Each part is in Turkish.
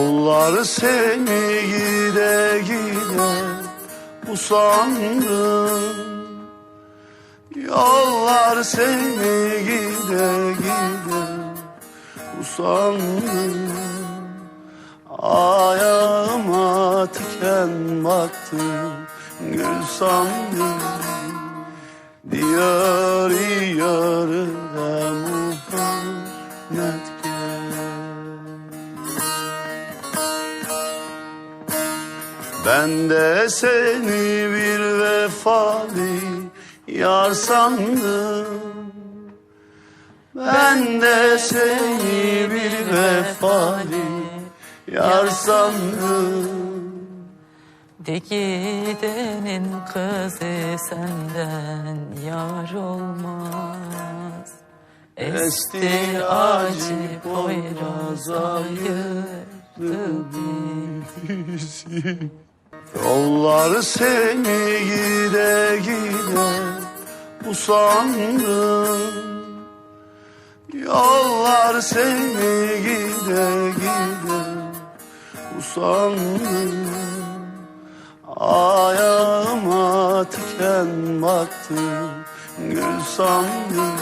Yollar seni gide gide usandım Yollar seni gide gide usandım Ayağıma tiken battı gül sandım Diyar Ben de seni bir vefalı yar sandım Ben de seni bir vefalı yar sandım De gidenin kızı senden yar olmaz. Esti acı poyraz ayırdı bizi. Yollar seni gide gide usandım Yollar seni gide gide usandım Ayağıma tiken battı gül sandım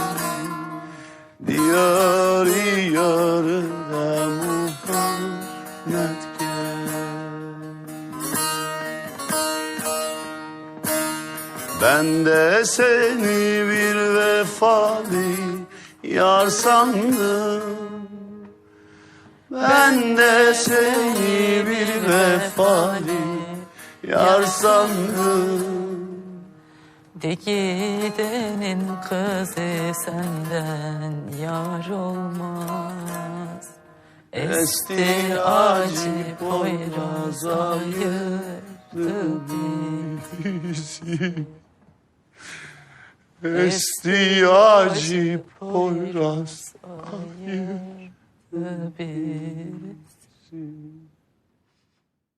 Diyar yarına Muhammed Ben de seni bir vefalı yar sandım Ben de seni bir vefalı yar sandım De gidenin kızı senden yar olmaz. Esti acı poyraz ayırdı bizi. Esti acı poyraz ayırdı bizi.